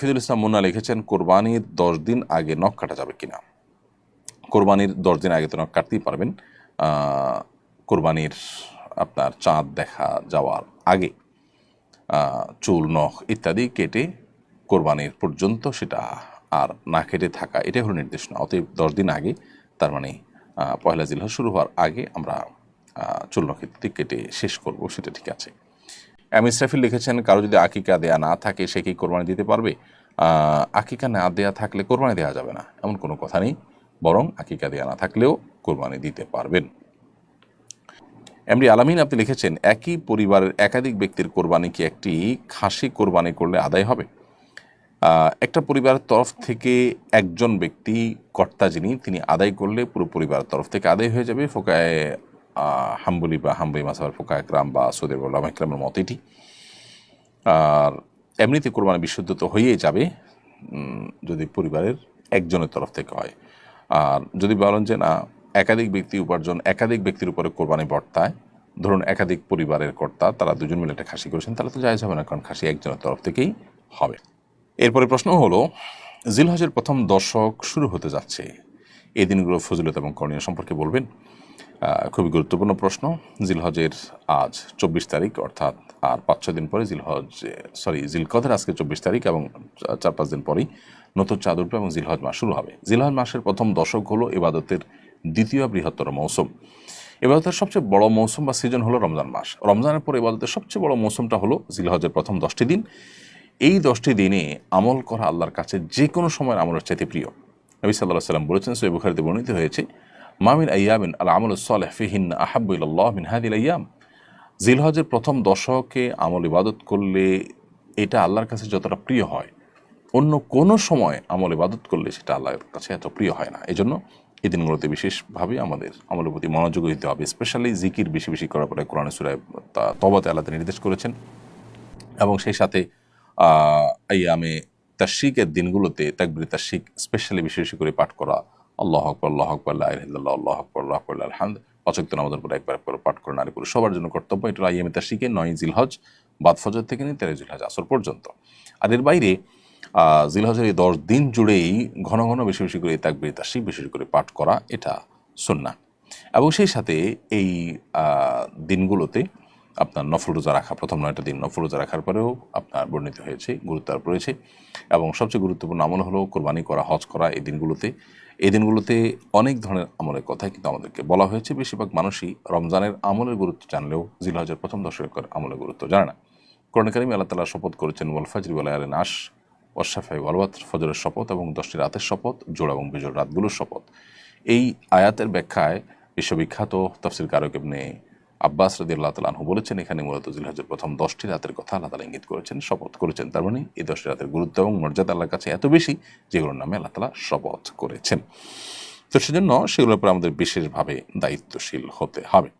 রাফিদুল ইসলাম মুন্না লিখেছেন, কোরবানির দশ দিন আগে নখ কাটা যাবে কিনা? কোরবানির দশ দিন আগে তো নখ কাটতেই পারবেন। কোরবানির আপনার চাঁদ দেখা যাওয়ার আগে চুল, নখ ইত্যাদি কেটে কোরবানির পর্যন্ত সেটা আর না কেটে থাকা, এটাই হলো নির্দেশনা অতএব দশ দিন আগে, তার মানে পয়লা জিলহ শুরু হওয়ার আগে আমরা চুল, নখ ইত্যাদি কেটে শেষ করব, সেটা ঠিক আছে। এম ইসরাফিল লিখেছেন, কারও যদি আকিকা দেয়া না থাকে, সে কি কোরবানি দিতে পারবে? আকিকা না দেয়া থাকলে কোরবানি দেওয়া যাবে না। এমন কোনো কথা নেই। বরং আকিকা দেয়া না থাকলেও কোরবানি দিতে পারবেন। এমডি আলামিন, আপনি লিখেছেন, একই পরিবারের একাধিক ব্যক্তির কোরবানি কি একটি খাসি কোরবানি করলে আদায় হবে? একটা পরিবারের তরফ থেকে একজন ব্যক্তি কর্তা যিনি, তিনি আদায় করলে পুরো পরিবারের তরফ থেকে আদায় হয়ে যাবে। ফোকায় হাম্বলি বা হাম্বলি মাসাবার ফোকা একরাম বা সৌদি আল্লাহ একরামের মত এটি। আর এমনিতে কোরবানি বিশুদ্ধ তো হয়েই যাবে যদি পরিবারের একজনের তরফ থেকে হয়। আর যদি বলেন যে না, একাধিক ব্যক্তি উপার্জন, একাধিক ব্যক্তির উপরে কোরবানি বর্তায়, ধরুন একাধিক পরিবারের কর্তা, তারা দুজন মিলে একটা খাসি করেছেন, তাহলে তো জায়জ হবে না, কারণ খাসি একজনের তরফ থেকেই হবে। এরপরে প্রশ্ন হলো, জিলহজের প্রথম দশক শুরু হতে যাচ্ছে। এই দিনগুলো ফজিলত এবং করণীয় সম্পর্কে বলবেন। খুবই গুরুত্বপূর্ণ প্রশ্ন। জিলহজের আজ চব্বিশ তারিখ, অর্থাৎ আর পাঁচ, ছয় দিন পরে জিলহজ সরি জিলকদের আজকে চব্বিশ তারিখ এবং চার, পাঁচ দিন পরেই নতুন চাঁদ উঠবে এবং জিলহজ মাস শুরু হবে। জিলহজ মাসের প্রথম দশক হলো ইবাদতের দ্বিতীয় বৃহত্তর মৌসুম। এবাদতের সবচেয়ে বড় মৌসুম বা সিজন হলো রমজান মাস। রমজানের পর এবাদতের সবচেয়ে বড় মৌসুমটা হলো জিলহজের প্রথম দশটি দিন। এই দশটি দিনে আমল করা আল্লাহর কাছে যে কোনো সময়ের আমলের চাইতে প্রিয়। নবী সাল্লাহ সাল্লাম বলেছেন সৈয় বুখারিতে বর্ণিত হয়েছে মামিন আয়ামিন আল আমল সালেহ ফিহিন আহাবুল্লাহ মিন হাদিল আয়াম জিলহজের প্রথম দশকে আমল ইবাদত করলে এটা আল্লাহর কাছে যতটা প্রিয় হয়, অন্য কোনো সময় আমল ইবাদত করলে সেটা আল্লাহর কাছে এত প্রিয় হয় না। এই জন্য এই দিনগুলোতে বিশেষভাবে আমাদের আমলের প্রতি মনোযোগ দিতে হবে, স্পেশালি জিকির বেশি বেশি করার পরে কোরআন সুরায় তবাতে আল্লাহ নির্দেশ করেছেন। এবং সেই সাথে আয়ামে তাশিকের দিনগুলোতে তাকবির তাশিক স্পেশালি বেশি বেশি করে পাঠ করা আল্লাহ আকবর আল্লাহ আকবর আল্লাহ আল্লাহ আকবর আল্লাহ আকবর আলহামদ অচক্ত আমাদের উপর একবার করে পাঠ করে নারী পুরুষ, সবার জন্য কর্তব্য এটা আয়ামে তাশিকে নয় জিলহজ, বাদ ফজর থেকে নিয়ে তেরো জিলহজ আসর পর্যন্ত। আর এর বাইরে জিলহজের এই দশ দিন জুড়েই ঘন ঘন বেশি বেশি করে তাকবির তাশিক বেশি করে পাঠ করা এটা সুন্না এবং সেই সাথে এই দিনগুলোতে আপনার নফল রোজা রাখা, প্রথম নয়টা দিন নফল রোজা রাখার পরেও আপনার বর্ণিত হয়েছে, গুরুত্ব আরোপ রয়েছে। এবং সবচেয়ে গুরুত্বপূর্ণ আমল হলো কোরবানি করা, হজ করা এই দিনগুলোতে। এই দিনগুলোতে অনেক ধরনের আমলের কথাই কিন্তু আমাদেরকে বলা হয়েছে। বেশিরভাগ মানুষই রমজানের আমলের গুরুত্ব জানলেও জিলহজের প্রথম দশকের আমলের গুরুত্ব জানে না। কোরআন কারিম আল্লাহ তালা শপথ করেছেন, ওয়াল ফাজরি ওয়াল আয়ালে নাস ওয়াশাফাই ওয়ালওয়াত ফজরের শপথ এবং দশটি রাতের শপথ জোড়া এবং বিজোড় রাতগুলোর শপথ। এই আয়াতের ব্যাখ্যায় বিশ্ববিখ্যাত তফসিল কারক এমনি আব্বাস রদি আল্লাহ তালু বলেছেন, এখানে মূলত জিলহাজের প্রথম দশটি রাতের কথা আল্লাহ তালা ইঙ্গিত করেছেন, শপথ করেছেন। তার মানে এই দশটি রাতের গুরুত্ব এবং মর্যাদা আল্লাহর কাছে এত বেশি যেগুলোর নামে আল্লাহ তালা শপথ করেছেন। তো সেজন্য সেগুলোর উপর আমাদের বিশেষভাবে দায়িত্বশীল হতে হবে।